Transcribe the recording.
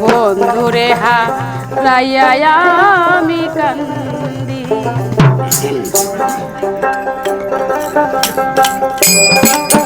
বন্ধুরে হা রাইয়া আমি কান্দি Thank you.